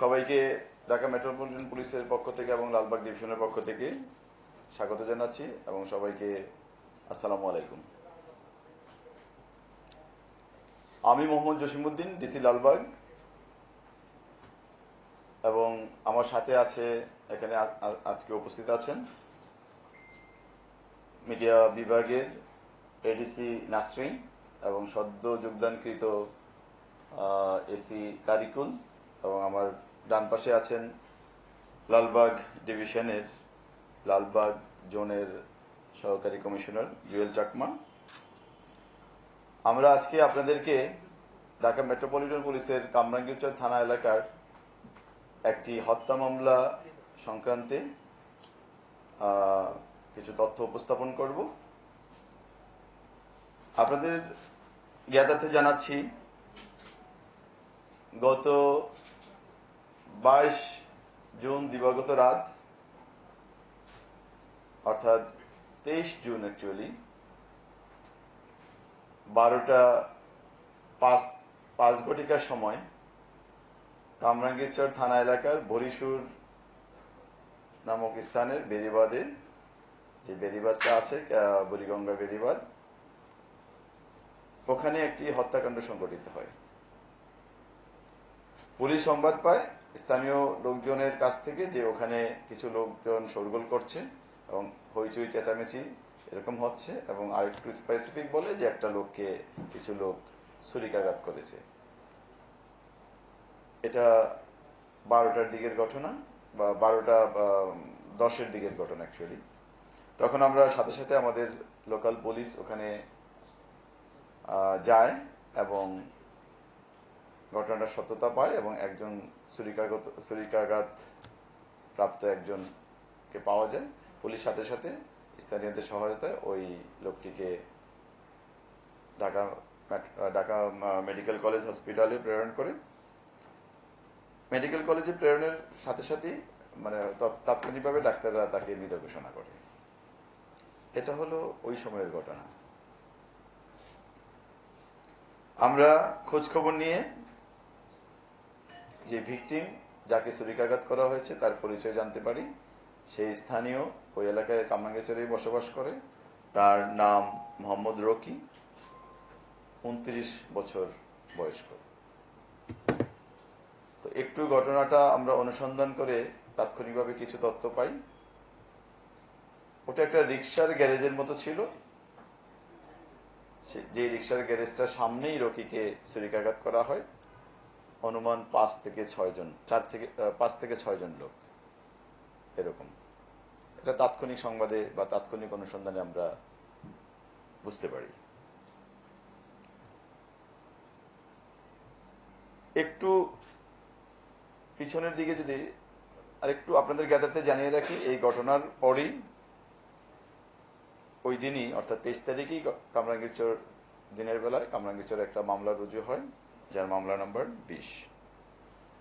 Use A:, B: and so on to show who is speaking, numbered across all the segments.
A: সবাইকে ঢাকা মেট্রোপলিটন পুলিশের পক্ষ থেকে এবং লালবাগ ডিভিশনের পক্ষ থেকে স্বাগত জানাচ্ছি এবং সবাইকে আসসালামু আলাইকুম। আমি মোহাম্মদ জসিমুদ্দিন ডিসি লালবাগ, এবং আমার সাথে আছে, এখানে আজকে উপস্থিত আছেন মিডিয়া বিভাগের এডিসি নাসরিন এবং সদ্য যোগদানকৃত এসি তারিকুল এবং আমার ডান পাশে আছেন লালবাগ ডিভিশনের, লালবাগ জোনের সহকারী কমিশনার জুয়েল চাকমা। আমরা আজকে আপনাদেরকে ঢাকা মেট্রোপলিটন পুলিশের কামরাঙ্গীরচর থানা এলাকার একটি হত্যা মামলা সংক্রান্তে কিছু তথ্য উপস্থাপন করব। আপনাদের জ্ঞাতার্থে জানাচ্ছি, গত বাইশ জুন দিবাগত রাত, অর্থাৎ তেইশ জুন অ্যাকচুয়ালি বারোটা পাঁচ পাঁচ ঘটিকার সময় কামরাঙ্গীরচর থানা এলাকার বরিশুর নামক স্থানের বেরিবাদে যে বেরিবাদটা আছে বুড়িগঙ্গা বেরিবাদ ওখানে একটি হত্যাকাণ্ড সংঘটিত হয়। পুলিশ সংবাদ পায় স্থানীয় লোকজনের কাছ থেকে যে ওখানে কিছু লোকজন শোরগোল করছে এবং হইচই, চেঁচামেচি এরকম হচ্ছে এবং আরেকটু স্পেসিফিক বলে যে একটা লোককে কিছু লোক ছুরিকাঘাত করেছে। এটা বারোটার দিকের ঘটনা বা বারোটা দশের দিকের ঘটনা অ্যাকচুয়ালি তখন আমরা সাথে সাথে আমাদের লোকাল পুলিশ ওখানে যায় এবং ঘটনাটার সত্যতা পায় এবং একজন ছুরিকাগত ছুরিকাঘাত প্রাপ্ত একজনকে পাওয়া যায়। পুলিশ সাথে সাথে স্থানীয়দের সহায়তায় ওই লোকটিকে ঢাকা ঢাকা মেডিকেল কলেজ হসপিটালে প্রেরণ করে। মেডিকেল কলেজে প্রেরণের সাথে সাথেই মানে তাৎক্ষণিকভাবে ডাক্তাররা তাকে মৃত ঘোষণা করে। এটা হলো ওই সময়ের ঘটনা। আমরা খোঁজ খবর নিয়ে যে ভিকটিম যাকে ছুরিকাঘাত করা হয়েছে, তার পরিচয় জানতে পারি। সেই স্থানীয় ওই এলাকায় কামরাঙ্গেচরেই বসবাস করে। তার নাম মোহাম্মদ রকি, উনত্রিশ বছর বয়স্ক। তো একটু ঘটনাটা আমরা অনুসন্ধান করে তাৎক্ষণিকভাবে কিছু তথ্য পাই। ওটা একটা রিক্সার গ্যারেজের মতো ছিল। যে রিক্সার গ্যারেজটার সামনেই রকিকে ছুরিকাঘাত করা হয়। অনুমান পাঁচ থেকে ছয় জন, চার থেকে পাঁচ থেকে ছয় জন লোক। এরকম। এটা তাৎক্ষণিক সংবাদে বা তাৎক্ষণিক অনুসন্ধানে আমরা বুঝতে পারি। একটু পিছনের দিকে যদি আর একটু আপনাদের জ্ঞাতার্থে জানিয়ে রাখি, এই ঘটনার পরই ওই দিনই, অর্থাৎ তেইশ তারিখেই কামরাঙ্গীরচর দিনের বেলায় কামরাঙ্গীরচরে একটা মামলা রুজু হয়। যার মামলা নম্বর বিশ।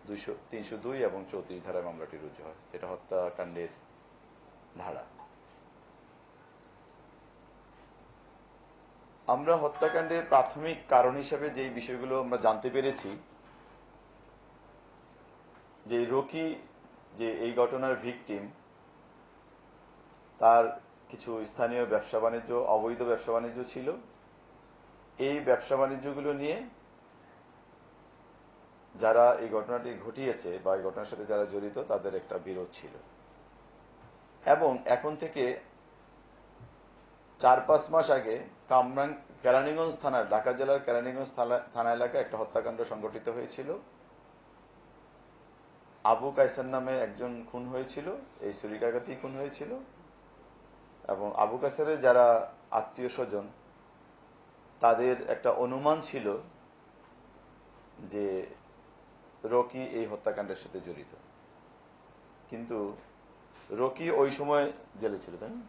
A: দুইশো, তিনশো দুই এবং চৌত্রিশ ধারায় মামলাটি রুজু হয়। এটা হত্যাকাণ্ডের ধারা। আমরা হত্যাকাণ্ডের প্রাথমিক কারণ হিসেবে যেই বিষয়গুলো আমরা জানতে পেরেছি, যে রকি যে এই ঘটনার ভিকটিম, তার কিছু স্থানীয় ব্যবসা বাণিজ্য, অবৈধ ব্যবসা বাণিজ্য ছিল। এই ব্যবসা বাণিজ্যগুলো নিয়ে যারা এই ঘটনাটি ঘটিয়েছে বা এই ঘটনার সাথে যারা জড়িত, তাদের একটা বিরোধ ছিল। এবং এখন থেকে চার পাঁচ মাস আগে কামরাং, কেরানীগঞ্জ থানার, ঢাকা জেলার কেরানীগঞ্জ থানা- এলাকায় একটা হত্যাকাণ্ড সংঘটিত হয়েছিল। আবু কাইসার নামে একজন খুন হয়েছিল, এই ছুরিকাঘাতেই খুন হয়েছিল। এবং আবু কাসেরের যারা আত্মীয় স্বজন, তাদের একটা অনুমান ছিল যে রকি এই হত্যাকাণ্ডের সাথে জড়িত। কিন্তু রকি ওই সময় জেলে ছিল, তাই না?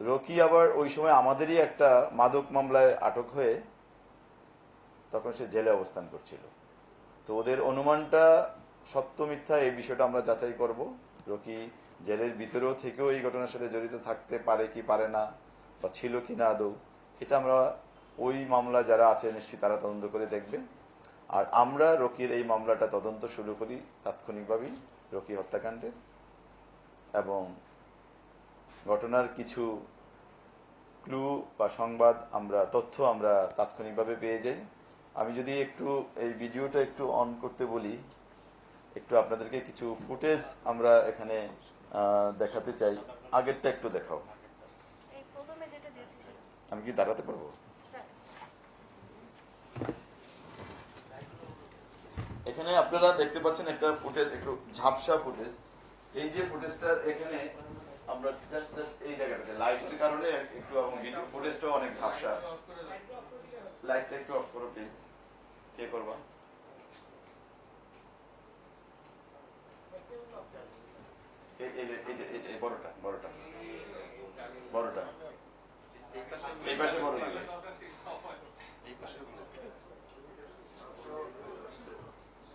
A: রকি আবার ওই সময় আমাদেরই একটা মাদক মামলায় আটক হয়ে তখন সে জেলে অবস্থান করছিল। তো ওদের অনুমানটা সত্য মিথ্যা এই বিষয়টা আমরা যাচাই করব। রকি জেলের ভিতরেও থেকেও এই ঘটনার সাথে জড়িত থাকতে পারে কি পারে না, বা ছিল কি না আদৌ, এটা আমরা ওই মামলা যারা আছে নিশ্চয়ই তারা তদন্ত করে দেখবে। আর আমরা রকির এই মামলাটা তদন্ত শুরু করি তাৎক্ষণিকভাবেই রকি হত্যাকাণ্ডের এবং ঘটনার কিছু ক্লু বা সংবাদ আমরা তথ্য আমরা তাৎক্ষণিকভাবে পেয়ে যাই। আমি যদি একটু এই ভিডিওটা একটু অন করতে বলি একটু আপনাদেরকে কিছু ফুটেজ আমরা এখানে দেখাতে চাই। আগেরটা একটু দেখাও। আমি কি দাঁড়াতে পারব? এখানে আপনারা দেখতে পাচ্ছেন একটা ফুটেজ একটু ঝাপসা ফুটেজ এই যে ফুটেজটার এখানে আমরা জাস্ট এই জায়গাটাতে লাইটের কারণে একটু এবং ভিডিও ফুটেজটা অনেক ঝাপসা। লাইটটা একটু অফ করো প্লিজ কে করবা? এই- বড়টা বড়টা এই পাশে বড় দিবে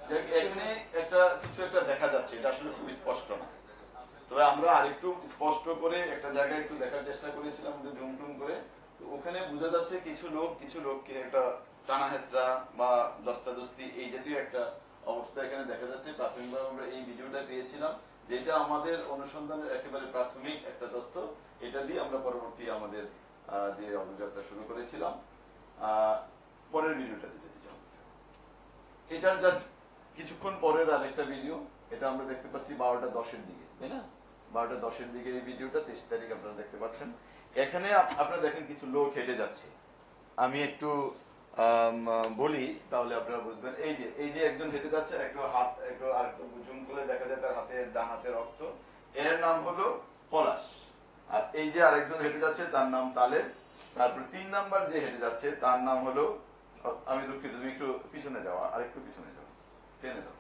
A: দেখ, এখানে একটা কিছু দেখা যাচ্ছে, এটা আসলে খুব স্পষ্ট না। তবে আমরা আরেকটু স্পষ্ট করে একটা জায়গায় একটু দেখার চেষ্টা করেছিলাম জুম টুম করে। ওখানে বোঝা যাচ্ছে কিছু লোক, কিছু লোককে একটা টানা হেসরা বা দস্তাদস্তি এই জাতীয় একটা অবস্থা এখানে দেখা যাচ্ছে। প্রাথমিকভাবে আমরা এই ভিডিওটা পেয়েছিলাম, যেটা আমাদের অনুসন্ধানের একেবারে প্রাথমিক একটা তথ্য। এটা দিয়ে আমরা পরবর্তী আমাদের যে অভিযাত্রা শুরু করেছিলাম পরের ভিডিওটা দিলাম এটার জাস্ট কিছুক্ষণ পরের আরেকটা ভিডিও এটা আমরা দেখতে পাচ্ছি বারোটা দশের দিকে, তাই না? বারোটা দশের দিকে এই ভিডিওটা তেইশ তারিখ আপনারা দেখতে পাচ্ছেন। এখানে আপনারা দেখেন কিছু লোক হেঁটে যাচ্ছে। আমি একটু বলি, তাহলে আপনারা বুঝবেন। এই যে এই যে একজন হেঁটে যাচ্ছে, একটু হাত, একটু আর একটু জুম করে দেখা যায় তার হাতে ডান হাতে রক্ত। এর নাম হলো পলাশ। আর এই যে আরেকজন হেঁটে যাচ্ছে, তার নাম তালেব। তারপরে তিন নাম্বার যে হেঁটে যাচ্ছে, তার নাম হলো, আমি দুঃখিত, তুমি একটু পিছনে যাওয়া আর একটু পিছনে যাও। টেনে দাও?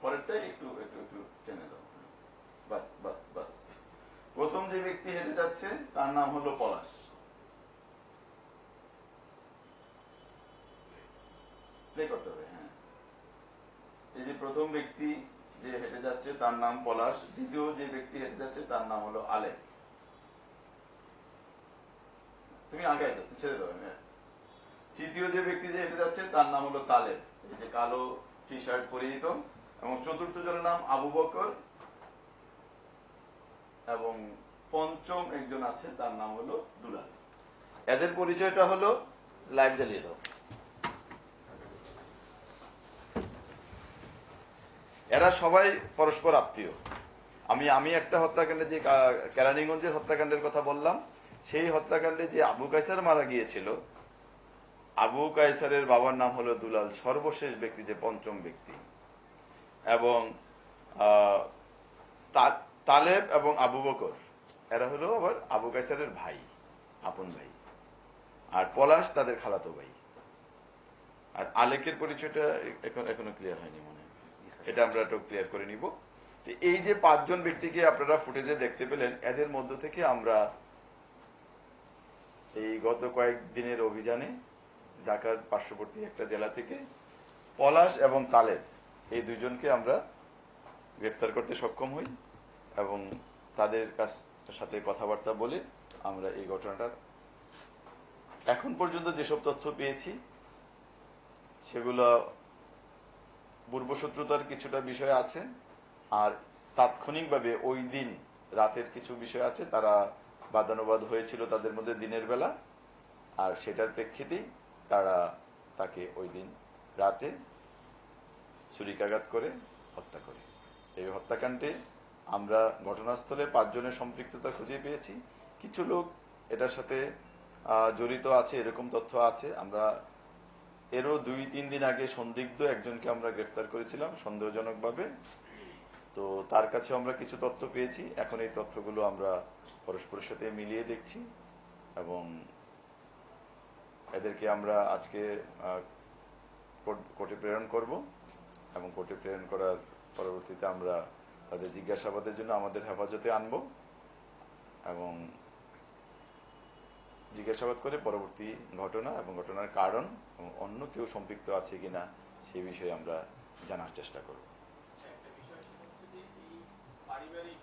A: পরেরটাই একটু একটু একটু টেনে দাও। বাস বাস বাস। প্রথম যে ব্যক্তি হেঁটে যাচ্ছে, তার নাম হলো পলাশ। প্লে করতে হবে হ্যাঁ। এই যে প্রথম ব্যক্তি যে হেঁটে যাচ্ছে, তার নাম পলাশ। দ্বিতীয় যে ব্যক্তি হেঁটে যাচ্ছে, তার নাম হলো আলেক। তুমি আগে তুমি ছেড়ে দেবে তৃতীয় যে ব্যক্তি যে হেঁটে যাচ্ছে, তার নাম হলো তালেব। যে কালো টি শার্ট পরিহিত। এবং চতুর্থ জনের নাম আবু বকর। এবং পঞ্চম একজন আছে, তার নাম হলো দুলাল। এদের পরিচয়টা হলো, লাইট জ্বালিয়ে দাও। এরা সবাই পরস্পর আত্মীয়। আমি আমি একটা হত্যাকাণ্ডে যে কেরানীগঞ্জের হত্যাকাণ্ডের কথা বললাম, সেই হত্যাকাণ্ডে যে আবু কাইসার মারা গিয়েছিল আবু কাইসারের বাবার নাম হলো দুলাল সর্বশেষ ব্যক্তি, যে পঞ্চম ব্যক্তি। এবং তালেব এবং আবু বকর, এরা হলো আবার আবু কাইসারের ভাই, আপন ভাই। আর পলাশ তাদের খালাতো ভাই। আর আলেকের পরিচয়টা এখন, এখনও ক্লিয়ার হয়নি মনে। এটা আমরা একটু ক্লিয়ার করে নিব। এই যে পাঁচজন ব্যক্তিকে আপনারা ফুটেজে দেখতে পেলেন, এদের মধ্য থেকে আমরা এই গত কয়েক দিনের অভিযানে ঢাকার পার্শ্ববর্তী একটা জেলা থেকে পলাশ এবং তালেব, এই দুইজনকে আমরা গ্রেফতার করতে সক্ষম হই এবং তাদের কাছ সাথে কথাবার্তা বলে আমরা এই ঘটনাটার এখন পর্যন্ত যেসব তথ্য পেয়েছি, সেগুলো পূর্বশত্রুতার কিছুটা বিষয় আছে আর তাৎক্ষণিকভাবে ওই দিন রাতের কিছু বিষয় আছে, তারা বাদানুবাদ হয়েছিল তাদের মধ্যে দিনের বেলা আর সেটার প্রেক্ষিতেই তারা তাকে ওই দিন রাতে ছুরিকাঘাত করে হত্যা করে। এই হত্যাকাণ্ডে আমরা ঘটনাস্থলে পাঁচজনের সম্পৃক্ততা খুঁজে পেয়েছি। কিছু লোক এটার সাথে জড়িত আছে, এরকম তথ্য আছে। আমরা এরও দুই, তিন দিন আগে সন্দিগ্ধ একজনকে আমরা গ্রেফতার করেছিলাম সন্দেহজনকভাবে। তো তার কাছে আমরা কিছু তথ্য পেয়েছি। এখন এই তথ্যগুলো আমরা পরস্পরের সাথে মিলিয়ে দেখছি এবং এদেরকে আমরা আজকে কোর্ট- প্রেরণ করব এবং কোর্টে প্রেরণ করার পরবর্তীতে আমরা তাদের জিজ্ঞাসাবাদের জন্য আমাদের হেফাজতে আনব এবং জিজ্ঞাসাবাদ করে পরবর্তী ঘটনা এবং ঘটনার কারণ অন্য কেউ সম্পৃক্ত আছে কিনা সেই বিষয়ে আমরা জানার চেষ্টা করব।
B: আচ্ছা, পারিবারিক